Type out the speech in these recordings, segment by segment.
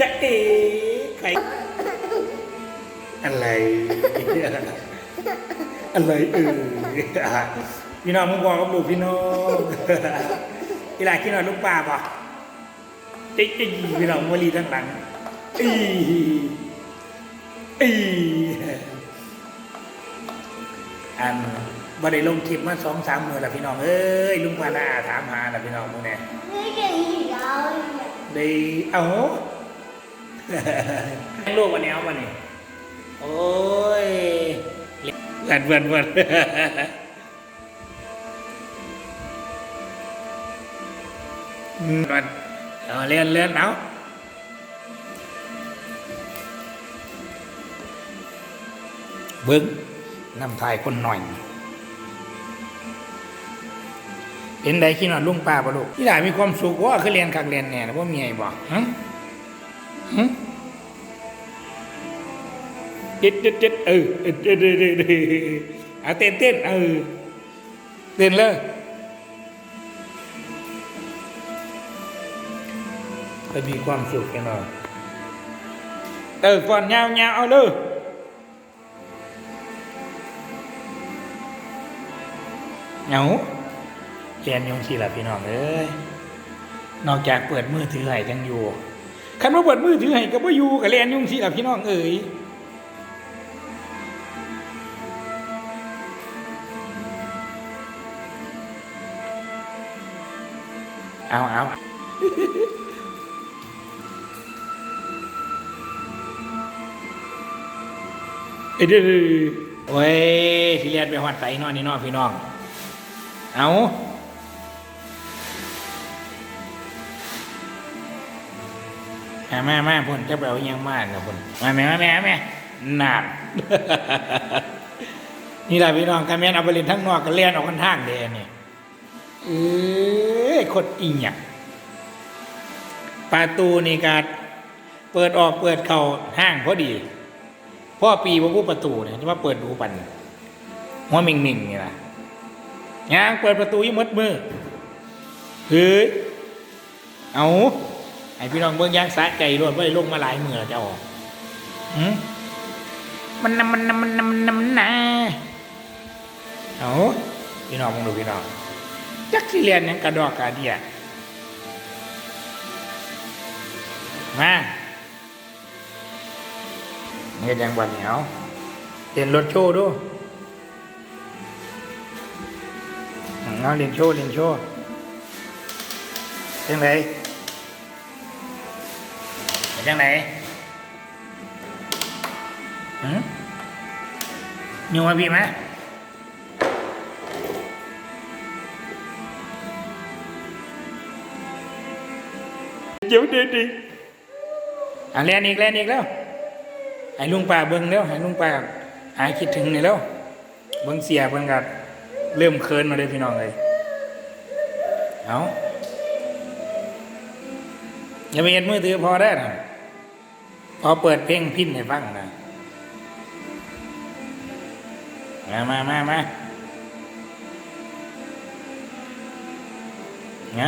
จะเอ๋ใครอะไรอะไรเออพี่น้องมึงบอกกับลูกพี่น้องพี่หลายกินหน่อยลูกปลาป่ะติ๊กติ๊กพี่น้องวลีทั้งหลังอีอีอันบ่ได้ลงคลิปมาสองสามมือแล้วพี่น้องเอ้ยลุงปานาถามหาแล้วพี่น้องมึงเนี่ย ด้เอาลูกวันนี้เอาวันนี้โอ้ยเวินเวินเวินอืมวันเอาเล่นเล่นเอาเบิ้งนำทายคนหน่อย เป็นไดขี้นอนลุงป้าปะลูกที่หลานมีความสุขว่าคือเรียนคักเรียนแน่นะว่ามีไงบ่ฮะฮะเจ็ดเจ็ดเจ็ดเออเออเออเออเออเออเอาเต้นเต้นเออเต้นเลยก็มีความสุขกันหน่อยเออก่อนยาวยาวเอาเลยเหงา เรียนยงชีละพี่น้องเอ้ยนอกจากเปิดมือถือให้จังอยู่คันว่าเปิดมือถือให้ก็บ่อยู่กับเรียนยงชีละพี่น้องเอ้ยเอาเอาเอ้ยเด้อโอ้ยที่เรียนไปหอดใส่นอนนี่เนอนพี่น้อง เอา แม่แม่แม่พ่นจะไปเอายังมากนะพ่นมาแม่แม่แม่แม่นานนี่แหละพี่น้องกันแม่นเอาไปเล่นทั้งนอกกันเล่นออกกันทางเดนนี่เอ้ยโคตรอีหยังประตูนี่การเปิดออกเปิดเข้าห้างพอดีพ่อปีว่าผู้ประตูเนี่ยจะมาเปิดดูปันหัวมิงมิงนี่นะยางเปิดประตูยี่มดมือเฮ้ยเอา ไอพี่น้องเบิ่งย่างสะใจรวดว่าได้ลงมาหลายมือแล้วเจ้าหืมมันนำมันนำมันนำมันนำนะเอาพี่น้องมองดูพี่น้องจักสิเรียนยังกระดอกกระเดียมาเนี่ยยังวันเหนียวเต้นรถโชว์ดูเอาเรียนโชว์เรียนโชว์ยังไง ยังไงหืมอยู่มาพี่ไหมเดี๋ยวดีดีอะเรียนอีกเรียนอีกแล้วให้ลุงป่าเบิ้งแล้วให้ลุงป่าหายคิดถึงนี่แล้ว เบิ้งเสียเบิ้งกัดเริ่มเคินมาเลยพี่น้องเลยเอาอย่าไปเห็นมือถือพอได้นะ พอเปิดเพลงพินให้ฟังนะมามามามาไง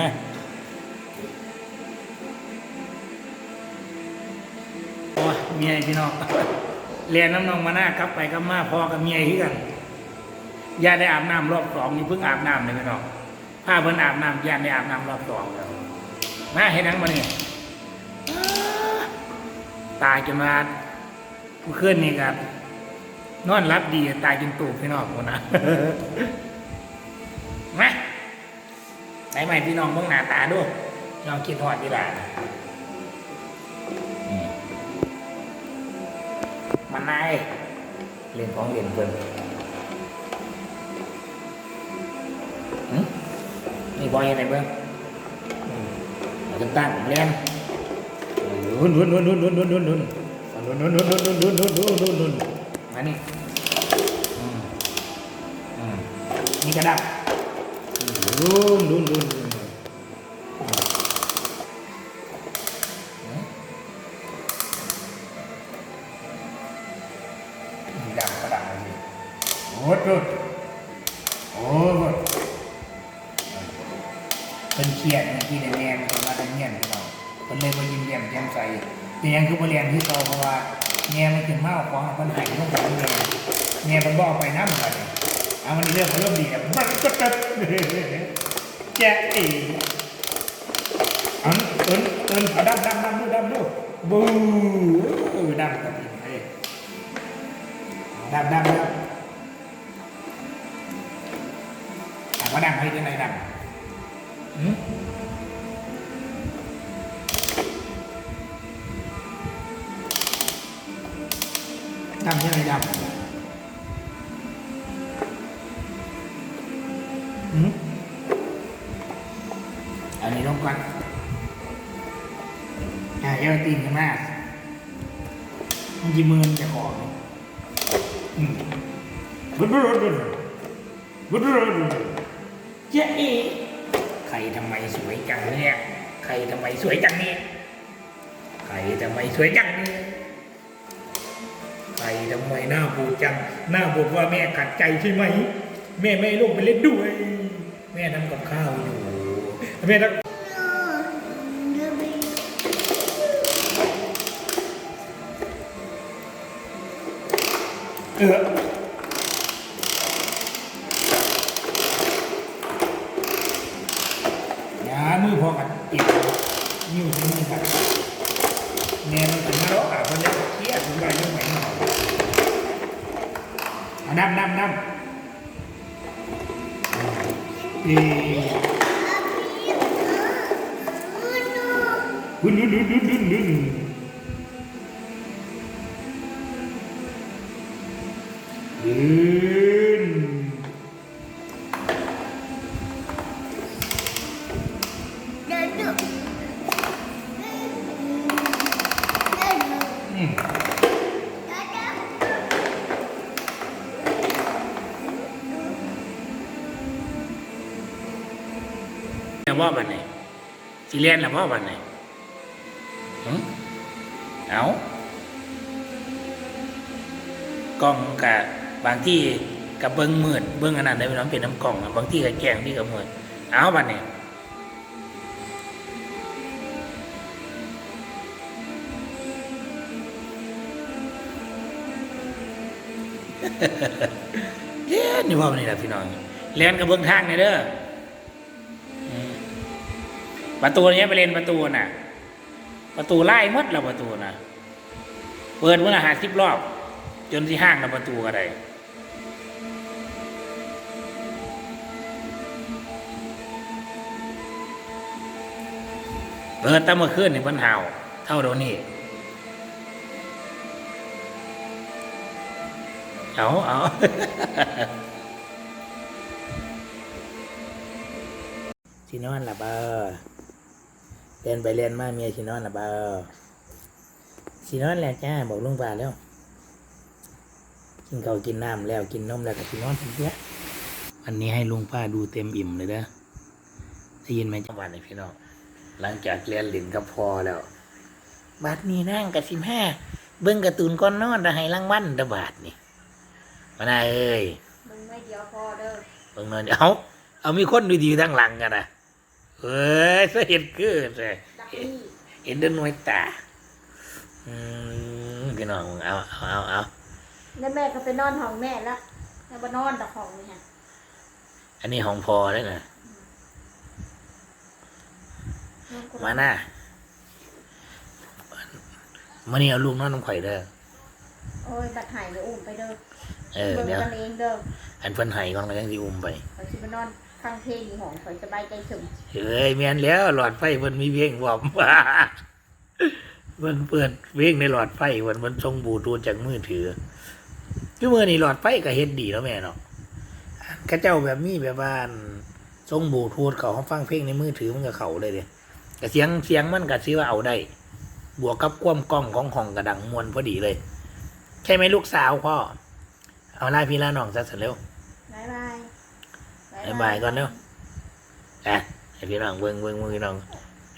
โอ้เมียพี่น้องเรียนน้ำนองมาหน้ากลับไปกับมาพอกับเมียที่กันย่าได้อาบน้ำรอบสองนี่เพิ่งอาบน้ำเลยพี่น้องผ้าเพิ่นอาบน้ำย่าได้อาบน้ำรอบสองแล้วมาเห็นนังมาเนี่ย ตายจนมาผู้เมื่อนนี่ครับนอนรับดีตายจนตูบพี่น้องคนนะมาไหนใหม่พี่น้องเบิ่งหน้าตาดูน้องคิดหอดดีล่ะมันนายเล่นของเล่นเพิ่นนี่บอยอะไรเบ้างเราจะตั้งแรงนุ่ นนุ่นนุ่นนุ่นนุ่นนุ่นนุ่นนุ่นนุ่นนุ่นนุ่นนุ่นนุ่นนุ่นนุ่นนุ่นนุ่นมานี่อืมอืมนี่กระดับนุ่นนุ่นนุ่น มันเลยมายิ้มแย้มแจ่มใสแต่ยังคือมาเรียนที่เก่าเพราะว่าแง่มันขึ้นมาเอาของมันหายต้องของแง่แง่มันบอกไปน้ำมันเลยเอามันนี่เรื่องมันเริ่มดีแล้วมันก็ตึ๊ดแจ๊อ๋อันเอินเอินเอาดำดำดำดูดำดูบูเออดำกับอีกเฮ้ยดำดำดำถามว่าดำให้ยังไงดำ ใช่ไหมดำอืมอันนี้ลงก่อนอ่าเอลตีนกันมากมันกี่หมื่นจะขออืมบึ้ดบึ้ดบึ้ดบึ้ดบึ้ดบึ้ดเจ๊อีใครทำไมสวยจังเนี่ย ใครทำไมสวยจังเนี่ย ใครทำไมสวยจังเนี่ย ไปทำไมหน้าบูดจัง หน้าบูดว่าแม่ขัดใจใช่ไหม แม่ไม่ให้ลูกไปเล่นด้วย แม่ทำกับข้าวอยู่ แม่ทำเอออย่ามือพอกันเจ็บนิ้วที่มือกันแม่มันถึงมาแล้วอะคนเล็กเครียดถึงไปเรื่องไหนหน่อยเอา น้ำน้ำน้ำเออหุ่นหุ่นหุ่นหุ่นหุ่น แล้วว่าบันไหนสิเรียนแล้วว่าบันไหนหึเอากล้องกะบางที่กับเบิ้งมืดเบิ้งอันนั้นได้เป็นน้ำเป็นน้ำกล่องอะบางที่กับแกล้งที่กับมืดเอาบันไหนเลี้ยนอยู่ว่ามันนี่แหละพี่น้องเลี้ยนกับเบื้องทางเนี่ยเด้ออืม ประตูเนี้ยไปเล่นประตูน่ะ ประตูไล่มดแล้วประตูน่ะ เปิดมื่อหาสิบรอบ จนที่ห้างแล้วประตูก็ได้เปิดตั้งเมื่อคืนนี่เพิ่นเห่าเท่าเดี๋ยวนี้เอาเอาสินอนละเบอร์ เรียนไปเรียนมาเมียสินอนละเบอร์สินอนแล้วจ้าบอกลุงป่าแล้วกินข้าวกินน้ำแล้วกินนมแล้วก็สินอนทันทีวันนี้ให้ลุงป้าดูเต็มอิ่มเลยเด้อได้ยินไหมจังหวะนี้พี่น้องหลังจากเรียนหลินกับพอแล้วบาทนี้นั่งกับสิบห้าเบิ้งการ์ตูนก้อนนอนแต่ให้รางวัลเดอบาทนี่มานาเอ้ยมึงไม่เดียวพอเด้อเบิ่งนอนเอาเอามีคนดูดีๆทั้งหลังกันนะ เอ้ยเสเห็นคือเลยดักนี่เห็นเดินน้อยตาอืมพี่น้องเอาเอาเอาเอาแล้วแม่ก็ไปนอนห้องแม่ละแล้วไปนอนแต่ห้องนี่ฮะอันนี้ของพอเลยนะมาหน้ามานี่เอาลูกนอนน้ำข่อยเด้อโอ้ยบัดหายเลยอุ้มไปเด้อเออเบิ่งเดี๋ยวกันเองเด้ออันเพิ่นไห้ก่อนแล้วยังสิอุ้มไปข่อยสิไปนอน ข้างเพลงห้องข่อยสบายใจถึงเฮ้ยแมนแล้วหลอดไฟเพิ่นมีเพลงบอกว่าเพิ่นเปิดเพลงในหลอดไฟเพิ่นมันส่งบูทูธจากมือถือคือมือนี่หลอดไฟก็เฮ็ดดีแล้วแม่เนาะข้าเจ้าแบบมีแบบว่านส่งบูทูธเขาฟังเพลงในมือถือมันก็เขาเลยเด้แต่เสียงเสียงมันก็สิว่าเอาได้ บวกกับความกล้องของห้องกระดังมวลพอดีเลย ใช่ไหมลูกสาวพ่อ เอาล่าพี่ล่าน้องซะเสร็จเร็วายบายก่อนเร็วอะให้พี่น้องเบิ่งเบิ่งเบิ่งพี่น้อง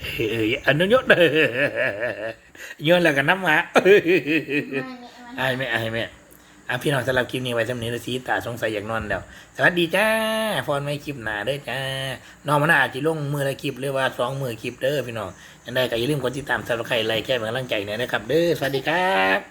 เออเอออันนั้นยศเออโยนแล้วก็น้ำหมาเออไม่ไม่ไม่ไอ้แม่ไอ้แม่อะพี่น้องสำหรับคลิปนี้ไว้สำนี้นะสีตาสงสัยอยากนอนแล้ว สวัสดีจ้าฟอนไม่คลิปหนาเด้อจ้าน้องมันอาจจะลงมือละคลิปหรือว่าสองมือคลิปเด้อพี่น้องยังได้ก็อย่าลืมกดติดตามสำหรับใครไลค์แค่เป็นกำลังใจเนี่ยนะครับ เด้อสวัสดีครับ